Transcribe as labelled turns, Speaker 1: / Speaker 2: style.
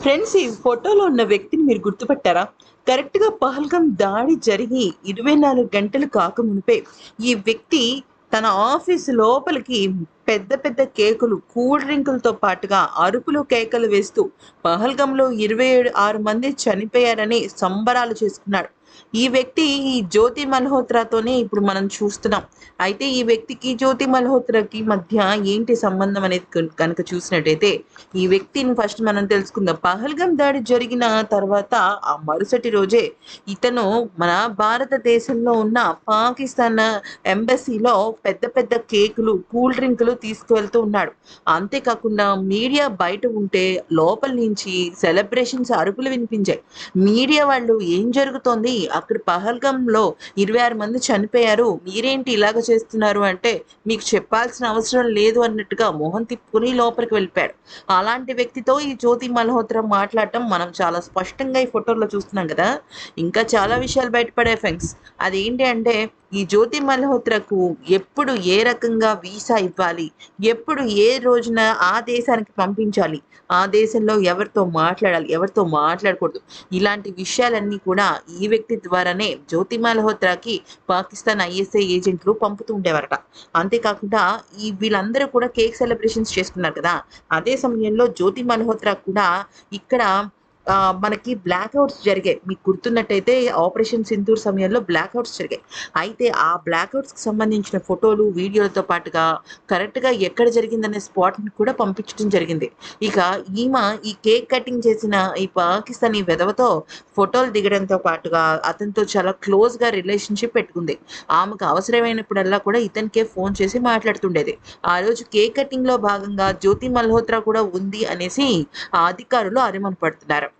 Speaker 1: Friends ఈ ఫోటోలో ఉన్న వ్యక్తిని మీరు గుర్తుపట్టారా? కరెక్ట్గా పహల్గం దాడి జరిగి ఇరవై నాలుగు గంటలు కాకమునిపే ఈ వ్యక్తి తన ఆఫీస్ లోపలికి పెద్ద పెద్ద కేకులు కూల్ డ్రింకులతో పాటుగా అరుపులు కేకలు వేస్తూ పహల్గంలో ఇరవై ఏడు ఆరు మంది చనిపోయారని సంబరాలు చేసుకున్నాడు. ఈ వ్యక్తి ఈ జ్యోతి మల్హోత్రాతోనే ఇప్పుడు మనం చూస్తున్నాం. అయితే ఈ వ్యక్తికి జ్యోతి మల్హోత్రాకి మధ్య ఏంటి సంబంధం అనేది కనుక చూసినట్టయితే ఈ వ్యక్తిని ఫస్ట్ మనం తెలుసుకుందాం. పహల్గం దాడి జరిగిన తర్వాత ఆ మరుసటి రోజే ఇతను మన భారతదేశంలో ఉన్న పాకిస్తాన్ ఎంబసీలో పెద్ద పెద్ద కేకులు కూల్ డ్రింకులు తీసుకువెళ్తూ ఉన్నాడు. అంతేకాకుండా మీడియా బయట ఉంటే లోపల నుంచి సెలబ్రేషన్స్ అరుపులు వినిపించాయి. మీడియా వాళ్ళు ఏం జరుగుతోంది? అక్కడ పహల్గంలో ఇరవై ఆరు మంది చనిపోయారు. మీరేంటి ఇలాగ చేస్తున్నారు అంటే మీకు చెప్పాల్సిన అవసరం లేదు అన్నట్టుగా మొహం తిప్పుకుని లోపలికి వెళ్ళిపోయాడు. అలాంటి వ్యక్తితో ఈ జ్యోతి మల్హోత్రా మాట్లాడటం మనం చాలా స్పష్టంగా ఈ ఫోటోలో చూస్తున్నాం కదా. ఇంకా చాలా విషయాలు బయటపడే ఫ్రెండ్స్. అదేంటి అంటే ఈ జ్యోతి మల్హోత్రకు ఎప్పుడు ఏ రకంగా వీసా ఇవ్వాలి? ఎప్పుడు ఏ రోజున ఆ దేశానికి పంపించాలి? ఆ దేశంలో ఎవరితో మాట్లాడాలి? ఎవరితో మాట్లాడకూడదు? ఇలాంటి విషయాలన్నీ కూడా ఈ వ్యక్తి ద్వారానే జ్యోతి మల్హోత్రాకి పాకిస్తాన్ ఐఎస్ఐ ఏజెంట్లు పంపుతూ ఉండేవారట. అంతేకాకుండా ఈ వీళ్ళందరూ కూడా కేక్ సెలబ్రేషన్స్ చేసుకున్నారు కదా. అదే సమయంలో జ్యోతి మల్హోత్రా కూడా ఇక్కడ మనకి బ్లాక్ అవుట్స్ జరిగాయి. మీకు గుర్తున్నట్టయితే ఆపరేషన్ సింధూర్ సమయంలో బ్లాక్ అవుట్స్ జరిగాయి. అయితే ఆ బ్లాక్ అవుట్స్కి సంబంధించిన ఫోటోలు వీడియోలతో పాటుగా కరెక్ట్గా ఎక్కడ జరిగిందనే స్పాట్ని కూడా పంపించడం జరిగింది. ఇక ఈమె ఈ కేక్ కటింగ్ చేసిన ఈ పాకిస్తానీ వెధవతో ఫోటోలు దిగడంతో పాటుగా అతనితో చాలా క్లోజ్గా రిలేషన్షిప్ పెట్టుకుంది. ఆమెకు అవసరమైనప్పుడల్లా కూడా ఇతనికే ఫోన్ చేసి మాట్లాడుతుండేది. ఆ రోజు కేక్ కటింగ్లో భాగంగా జ్యోతి మల్హోత్రా కూడా ఉంది అనేసి ఆ అధికారులు అరిమన పడుతున్నారు